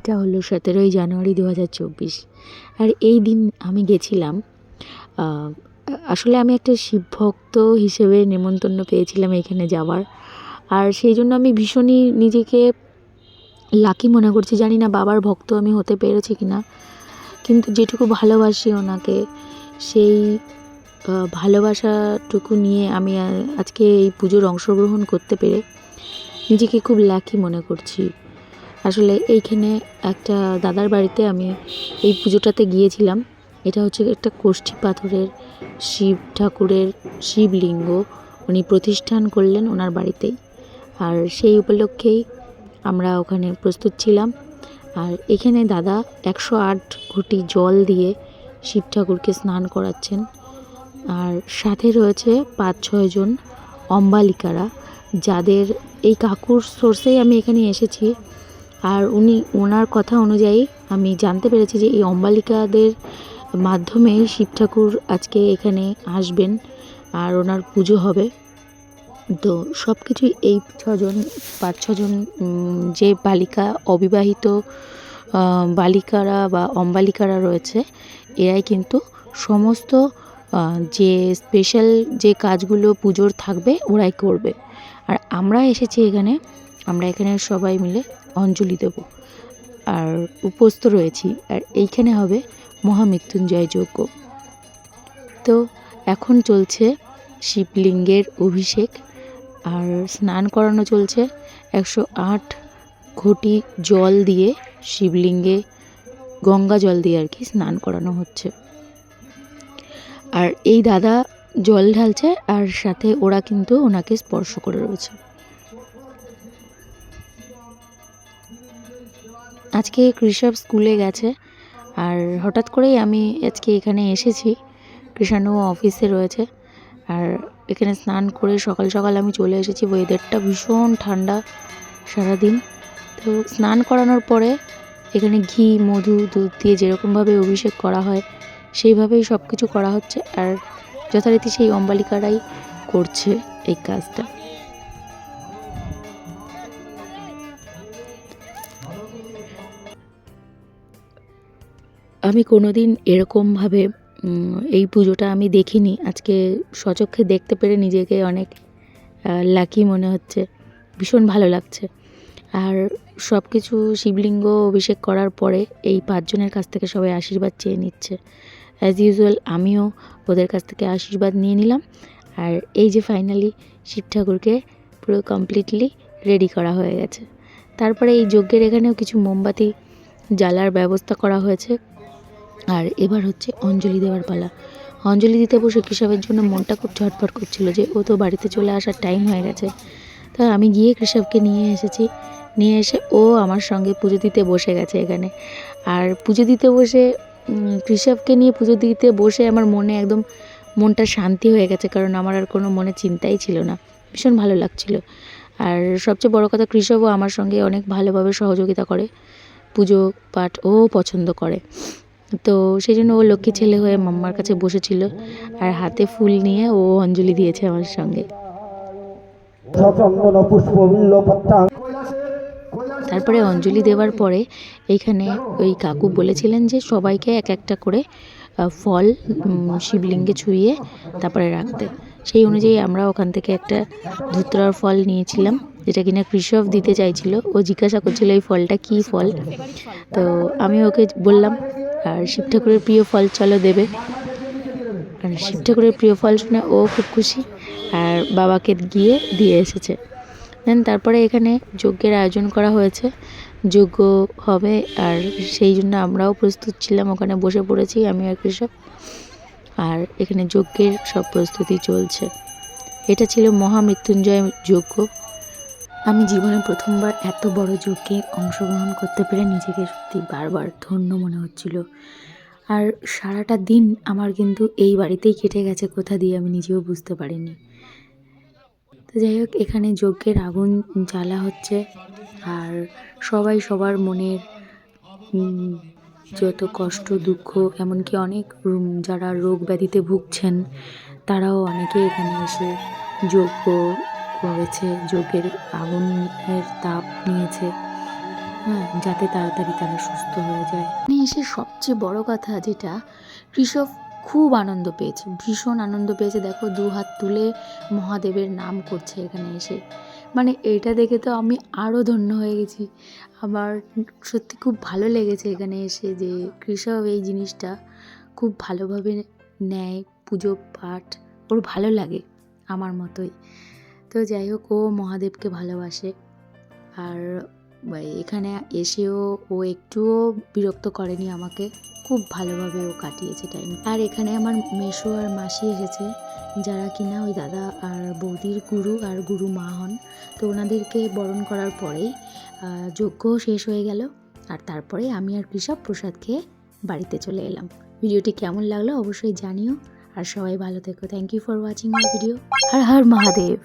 দিনটা হলো সতেরোই জানুয়ারি দু হাজার চব্বিশ। আর এই দিন আমি গেছিলাম আসলে আমি একটা শিব ভক্ত হিসেবে নেমন্তন্ন পেয়েছিলাম এখানে যাওয়ার। আর সেই জন্য আমি ভীষণই নিজেকে লাকি মনে করছি, জানি না বাবার ভক্ত আমি হতে পেরেছি কি না কিন্তু যেটুকু ভালোবাসি ওনাকে, সেই ভালোবাসাটুকু নিয়ে আমি আজকে এই পুজোর অংশগ্রহণ করতে পেরে নিজেকে খুব লাকি মনে করছি। আসলে এইখানে একটা দাদার বাড়িতে আমি এই পুজোটাতে গিয়েছিলাম। এটা হচ্ছে একটা কোষ্ঠী পাথরের শিব ঠাকুরের শিবলিঙ্গ। উনি প্রতিষ্ঠান করলেন ওনার বাড়িতেই। আর সেই উপলক্ষেই আমরা ওখানে প্রস্তুত ছিলাম। আর এখানে দাদা একশো আট ঘটি জল দিয়ে শিব ঠাকুরকে স্নান করাচ্ছেন। আর সাথে রয়েছে পাঁচ ছয়জন অম্বালিকারা, যাদের এই কাকুর সোর্সেই আমি এখানে এসেছি। আর উনি, ওনার কথা অনুযায়ী আমি জানতে পেরেছি যে এই অম্বালিকাদের মাধ্যমেই শিব ঠাকুর আজকে এখানে আসবেন আর ওনার পুজো হবে। তো সব কিছুই এই ছজন, পাঁচ ছজন যে বালিকা, অবিবাহিত বালিকারা বা অম্বালিকারা রয়েছে, এরাই কিন্তু সমস্ত যে স্পেশাল যে কাজগুলো পুজোর থাকবে ওরাই করবে। আর আমরা এসেছি এখানে, আমরা এখানে সবাই মিলে অঞ্জলি দেব। আর উপস্থ রয়েছি, আর এইখানে হবে মহামৃত্যুঞ্জয় যজ্ঞ। তো এখন চলছে শিবলিঙ্গের অভিষেক, আর স্নান করানো চলছে একশো আট ঘটি জল দিয়ে শিবলিঙ্গে গঙ্গা জল দিয়ে আর কি স্নান করানো হচ্ছে। আর এই দাদা জল ঢালছে, আর সাথে ওরা কিন্তু ওনাকে স্পর্শ করে রয়েছে। আজকে কৃষক স্কুলে গেছে আর হঠাৎ করেই আমি আজকে এখানে এসেছি। কৃষাণু অফিসে রয়েছে আর এখানে স্নান করে সকাল সকাল আমি চলে এসেছি। ওয়েদারটা ভীষণ ঠান্ডা সারাদিন। তো স্নান করানোর পরে এখানে ঘি, মধু, দুধ দিয়ে যেরকমভাবে অভিষেক করা হয়, সেইভাবেই সব কিছু করা হচ্ছে আর যথারীতি সেই অম্বালিকারাই করছে এই কাজটা। আমি কোনোদিন এরকমভাবে এই পুজোটা আমি দেখিনি। আজকে সচক্ষে দেখতে পেরে নিজেকে অনেক লাকি মনে হচ্ছে। ভীষণ ভালো লাগছে। আর সব কিছু শিবলিঙ্গ অভিষেক করার পরে এই পাঁচজনের কাছ থেকে সবাই আশীর্বাদ চেয়ে নিচ্ছে। অ্যাজ ইউজুয়াল আমিও ওদের কাছ থেকে আশীর্বাদ নিয়ে নিলাম। আর এই যে ফাইনালি শিব ঠাকুরকে পুরো কমপ্লিটলি রেডি করা হয়ে গেছে। তারপরে এই যজ্ঞের এখানেও কিছু মোমবাতি জ্বালার ব্যবস্থা করা হয়েছে। আর এবার হচ্ছে অঞ্জলি দেওয়ার পালা। অঞ্জলি দিতে বসে কেশবের জন্য মনটা খুব ছটফট করছিল যে, ও তো বাড়িতে চলে আসার টাইম হয়ে গেছে। তা আমি গিয়ে কেশবকে নিয়ে এসেছি। নিয়ে এসে ও আমার সঙ্গে পুজো দিতে বসে গেছে এখানে। আর পুজো দিতে বসে কেশবকে নিয়ে পুজো দিতে বসে আমার মনে একদম মনটা শান্তি হয়ে গেছে, কারণ আমার আর কোনো মনে চিন্তাই ছিল না। ভীষণ ভালো লাগছিল। আর সবচেয়ে বড় কথা কৃষকও আমার সঙ্গে অনেক ভালোভাবে সহযোগিতা করে। পুজো পাঠ ও পছন্দ করে। তো সেই জন্য ও লক্ষ্মী ছেলে হয়ে মাম্মার কাছে বসেছিল আর হাতে ফুল নিয়ে ও অঞ্জলি দিয়েছে আমার সঙ্গে। তারপরে অঞ্জলি দেওয়ার পরে এইখানে ওই কাকু বলেছিলেন যে সবাইকে এক একটা করে ফল শিবলিঙ্গে ছুঁয়ে তারপরে রাখতে। সেই অনুযায়ী আমরা ওখান থেকে একটা ধুতরার ফল নিয়েছিলাম যেটা কিনা কৃষক দিতে চাইছিল। ও জিজ্ঞাসা করছিল এই ফলটা কী ফল? তো আমি ওকে বললাম আর শিব ঠাকুরের প্রিয় ফল চলো দেবে। আর শিব ঠাকুরের প্রিয় ফল শুনে ও খুব খুশি, আর বাবাকে গিয়ে দিয়ে এসেছে। দেন তারপরে এখানে যজ্ঞের আয়োজন করা হয়েছে। যজ্ঞ হবে, আর সেই জন্য আমরাও প্রস্তুত ছিলাম, ওখানে বসে পড়েছি আমি আর কৃষক। আর এখানে যজ্ঞের সব প্রস্তুতি চলছে। এটা ছিল মহামৃত্যুঞ্জয় যজ্ঞ। আমি জীবনে প্রথমবার এত বড় যজ্ঞে অংশগ্রহণ করতে পেরে নিজেকে সত্যি বারবার ধন্য মনে হচ্ছিল। আর সারাটা দিন আমার কিন্তু এই বাড়িতেই কেটে গেছে কোথা দিয়ে আমি নিজেও বুঝতে পারিনি। তো যাই হোক, এখানে যজ্ঞের আগুন জ্বালা হচ্ছে আর সবাই সবার মনের যত কষ্ট, দুঃখ, এমনকি অনেক যারা রোগ ব্যাধিতে ভুগছেন, তারাও অনেকে এখানে এসে যজ্ঞ করেছে যজ্ঞের আগুনের তাপ নিয়েছে হ্যাঁ যাতে তাড়াতাড়ি তারা সুস্থ হয়ে যায়। এখানে এসে সবচেয়ে বড় কথা যেটা, কৃষক খুব আনন্দ পেয়েছে, ভীষণ আনন্দ পেয়েছে। দেখো, দু হাত তুলে মহাদেবের নাম করছে এখানে এসে। মানে এটা দেখে তো আমি আরও ধন্য হয়ে গেছি। আমার সত্যি খুব ভালো লেগেছে এখানে এসে যে কৃষক এই জিনিসটা খুব ভালোভাবে নেয়, পুজো পাঠ, ওর ভালো লাগে আমার মতোই। তো যাই হোক, ও মহাদেবকে ভালোবাসে। আর এখানে এসেও ও একটুও বিরক্ত করেনি আমাকে। খুব ভালোভাবে ও কাটিয়েছে টাইম আর এখানে আমার মেশো আর মাসি এসেছে, যারা কিনা ওই দাদা আর বৌদির গুরু আর গুরু মা হন। তো ওনাদেরকে বরণ করার পরেই যজ্ঞ শেষ হয়ে গেল। আর তারপরে আমি আর কৃষক প্রসাদ খেয়ে বাড়িতে চলে এলাম। ভিডিওটি কেমন লাগল অবশ্যই জানিও। আর সবাই ভালো থেকো। Thank you for watching my video Har Har Mahadev.